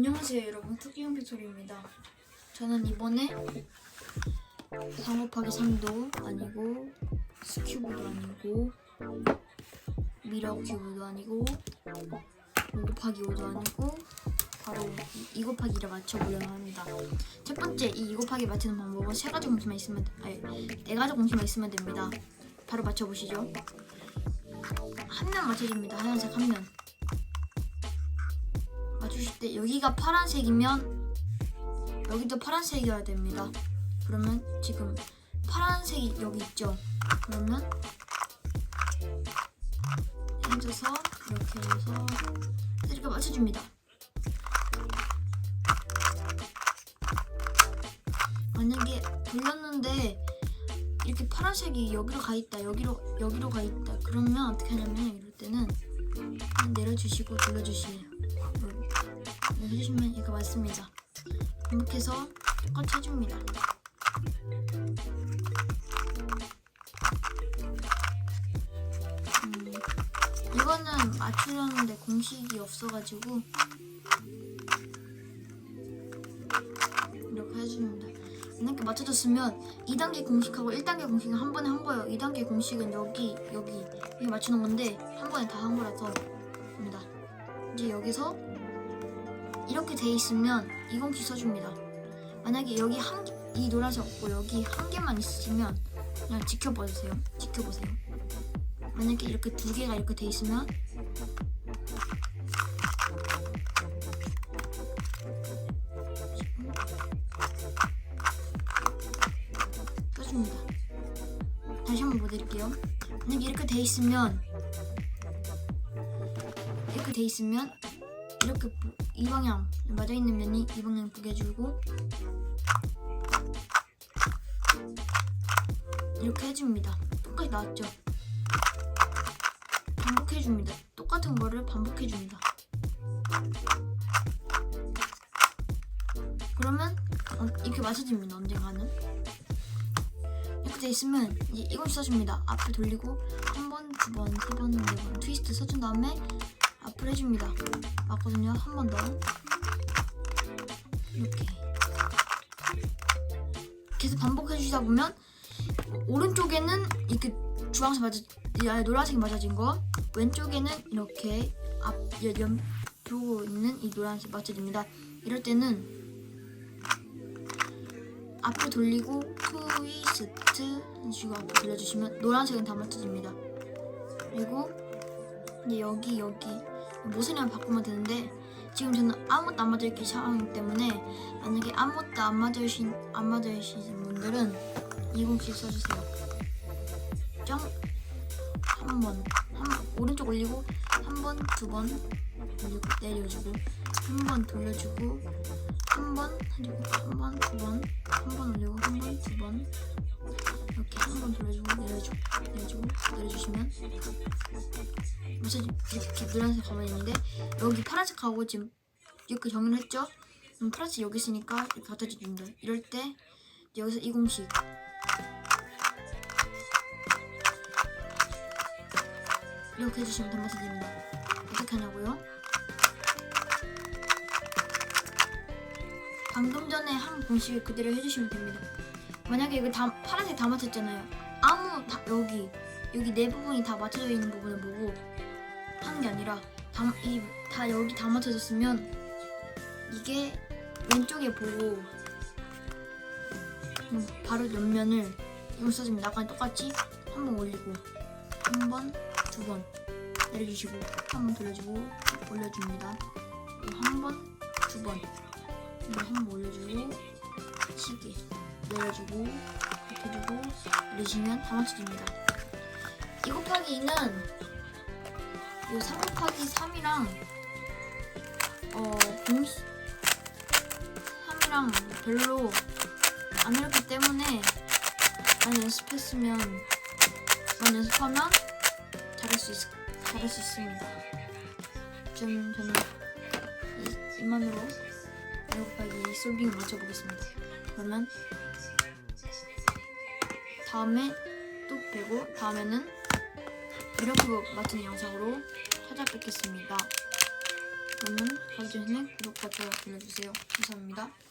안녕하세요 여러분. 토끼형 픽토리입니다. 저는 이번에 3 곱하기 3도 아니고 스큐브도 아니고 미러 큐브도 아니고 5 곱하기 5도 아니고 바로 2 곱하기 1을 맞춰보려고 합니다. 첫 번째 이 2 곱하기 맞추는 방법은 세 가지 공식만 있으면 아니 네 가지 공식만 있으면 됩니다. 바로 맞춰보시죠. 한면 맞춰줍니다. 하얀색 한면 맞추실 때 여기가 파란색이면 여기도 파란색이어야 됩니다. 그러면 지금 파란색이 여기 있죠. 그러면 앉아서 이렇게 해서 이렇게 맞춰줍니다. 만약에 돌렸는데 이렇게 파란색이 여기로 가 있다, 여기로 여기로 가 있다. 그러면 어떻게 하냐면 이럴 때는 내려주시고 돌려주시면 네, 해주시면 이거 맞습니다. 반복해서 똑같이 해줍니다. 음, 이거는 맞추려는데 공식이 없어가지고 이렇게 해줍니다. 이렇게 맞춰졌으면 2단계 공식하고 1단계 공식은 한 번에 한 거예요. 2단계 공식은 여기, 여기, 여기 맞추는 건데 한 번에 다 한 거라서 입니다. 이제 여기서 이렇게 돼 있으면 이 공식 써줍니다. 만약에 여기 한 이 노란색 없고 여기 한 개만 있으시면 그냥 지켜보세요. 지켜보세요. 만약에 이렇게 두 개가 이렇게 돼 있으면. 만약에 이렇게 돼 있으면 이렇게 돼 있으면 이렇게 보- 이 방향 맞아 있는 면이 이 방향 보게 해주고 이렇게 해줍니다. 똑같이 나왔죠? 반복해줍니다. 똑같은 거를 반복해줍니다. 그러면 어, 이렇게 맞춰집니다. 언젠가는 이렇게 돼 있으면 이제 이걸 써줍니다. 앞에 돌리고 한 번, 두 번, 세 번, 네 번 트위스트 써준 다음에 앞을 해줍니다. 맞거든요. 한 번 더. 이렇게. 계속 반복해 주시다 보면 오른쪽에는 이렇게 주황색 맞아, 아니 노란색이 맞아진 거, 왼쪽에는 이렇게 앞 연- 연 보고 있는 이 노란색 맞춰집니다. 이럴 때는 앞을 돌리고 트위스트 해주고 앞을 돌려주시면 노란색은 다 맞춰집니다. 그리고 이제 여기 여기 모서리만 바꾸면 되는데 지금 저는 아무것도 안 맞아 있기 상황이기 때문에 만약에 아무것도 안 맞아주신 안 맞아주신 분들은 20씩 써주세요. 점한번 한 번, 오른쪽 올리고 한 번 두 번 올리고 내려주고 한 번 돌려주고 한 번 한 번 두 번 한 번 올리고 한 번 두 번 한번 돌려주고 내려주고 내려주고 내려주시면 무슨 이렇게 노란색 가만히 있는데 여기 파란색하고 지금 이렇게 정리를 했죠? 그럼 파란색 여기 있으니까 이렇게 갖다 주는다. 이럴 때 여기서 이 공식 이렇게 해주시면 단맛이 됩니다. 어떻게 하냐고요? 방금 전에 한 공식을 그대로 해주시면 됩니다. 만약에 이거 다 파란색 다 맞췄잖아요. 아무 다 여기 여기 네 부분이 다 맞춰져 있는 부분을 보고 하는 게 아니라 다, 이, 다 여기 다 맞춰졌으면 이게 왼쪽에 보고 음, 바로 옆면을 이거 써줍니다. 아까 똑같이 한 번 올리고 한 번, 두 번 내려주시고 한 번 돌려주고 올려줍니다. 한 번, 두번 이거 한번 올려주고 시계 내려주고 이렇게 해주고 내리시면 다 맞춰집니다. 2 곱하기 2는 이3 곱하기 3이랑 어 공식 3이랑 별로 안 어렵기 때문에 많이 연습했으면 많이 연습하면 잘할 수 있, 잘할 수 있습니다. 좀 저는 이, 이만으로 2 곱하기 2 솔빙을 맞춰보겠습니다. 그러면 다음에 또 빼고 다음에는 이렇게 맞춘 영상으로 찾아뵙겠습니다. 그러면 하기 전에 구독과 좋아요 눌러주세요. 감사합니다.